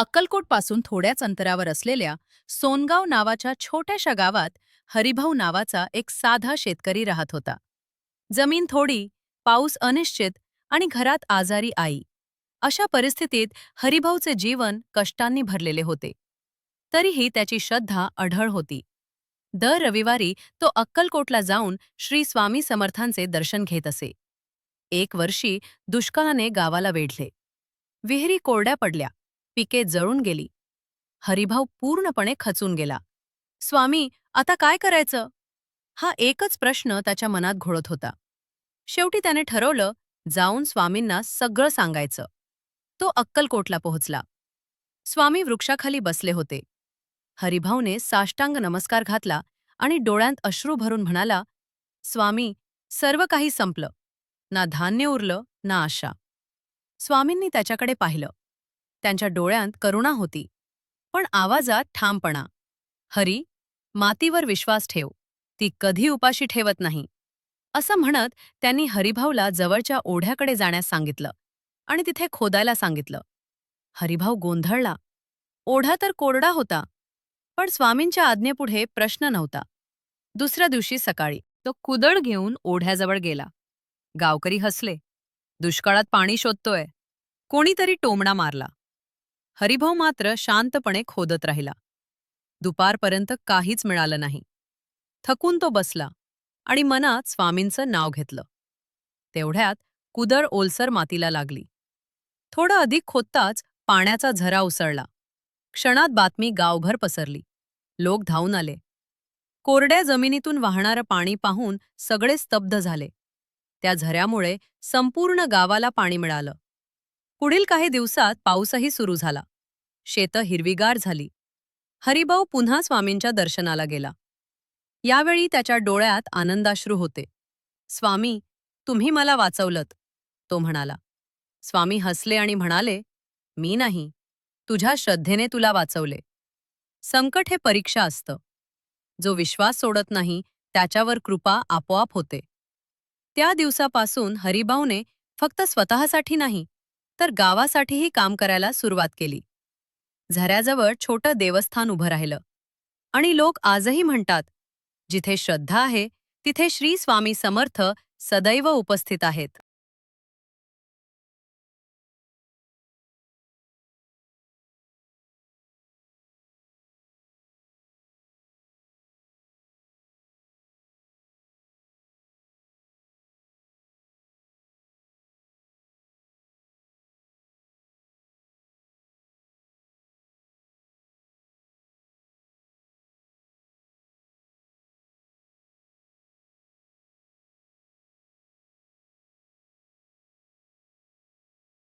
अक्कलकोटपासून थोड्याच अंतरावर असलेल्या सोनगाव नावाच्या छोट्याशा गावात हरिभाऊ नावाचा एक साधा शेतकरी राहत होता. जमीन थोडी पाऊस अनिश्चित आणि घरात आजारी आई. अशा परिस्थितीत हरिभाऊचे जीवन कष्टांनी भरलेले होते. तरीही त्याची श्रद्धा अढळ होती. दर रविवारी तो अक्कलकोटला जाऊन श्री स्वामी समर्थांचे दर्शन घेत असे. एक वर्षी दुष्काळाने गावाला वेढले. विहिरी कोरड्या पडल्या. पिके जळून गेली. हरिभाऊ पूर्णपणे खचून गेला. स्वामी आता काय करायचं? हा एकच प्रश्न त्याच्या मनात घोळत होता. शेवटी त्याने ठरवलं जाऊन स्वामींना सगळं सांगायचं. तो अक्कलकोटला पोहोचला. स्वामी वृक्षाखाली बसले होते. हरिभाऊने साष्टांग नमस्कार घातला आणि डोळ्यांत अश्रू भरून म्हणाला स्वामी सर्व काही संपलं. ना धान्य उरलं ना आशा. स्वामींनी त्याच्याकडे पाहिलं. त्यांच्या डोळ्यांत करुणा होती. पण आवाजात ठामपणा. हरी मातीवर विश्वास ठेव. ती कधी उपाशी ठेवत नाही. असं म्हणत त्यांनी हरिभाऊला जवळच्या ओढ्याकडे जाण्यास सांगितलं आणि तिथे खोदायला सांगितलं. हरिभाऊ गोंधळला. ओढा तर कोरडा होता पण स्वामींच्या आज्ञेपुढे प्रश्न नव्हता. दुसऱ्या दिवशी सकाळी तो कुदळ घेऊन ओढ्याजवळ गेला. गावकरी हसले. दुष्काळात पाणी शोधतोय. कोणीतरी टोमणा मारला. हरिभाऊ मात्र शांतपणे खोदत राहिला. दुपारपर्यंत काहीच मिळालं नाही. थकून तो बसला आणि मनात स्वामींचं नाव घेतलं. तेवढ्यात कुदळ ओलसर मातीला लागली. थोडं अधिक खोदताच पाण्याचा झरा उसळला. क्षणात बातमी गावभर पसरली. लोक धावून आले. कोरड्या जमिनीतून वाहणारं पाणी पाहून सगळे स्तब्ध झाले. त्या झऱ्यामुळे संपूर्ण गावाला पाणी मिळालं. पुढील काही दिवसात पाऊसही सुरू झाला. शेतं हिरवीगार झाली. हरिभाऊ पुन्हा स्वामींच्या दर्शनाला गेला. यावेळी त्याच्या डोळ्यात आनंदाश्रू होते. स्वामी तुम्ही मला वाचवलत तो म्हणाला. स्वामी हसले आणि म्हणाले मी नाही तुझ्या श्रद्धेने तुला वाचवले. संकट हे परीक्षा असतं. जो विश्वास सोडत नाही त्याच्यावर कृपा आपोआप होते. त्या दिवसापासून हरिभाऊने फक्त स्वतःसाठी नाही तर गावासाठीही काम करायला सुरुवात केली. झऱ्याजवळ छोटं देवस्थान उभं राहिलं. आणि लोक आजही म्हणतात जिथे श्रद्धा आहे तिथे श्री स्वामी समर्थ सदैव उपस्थित आहेत.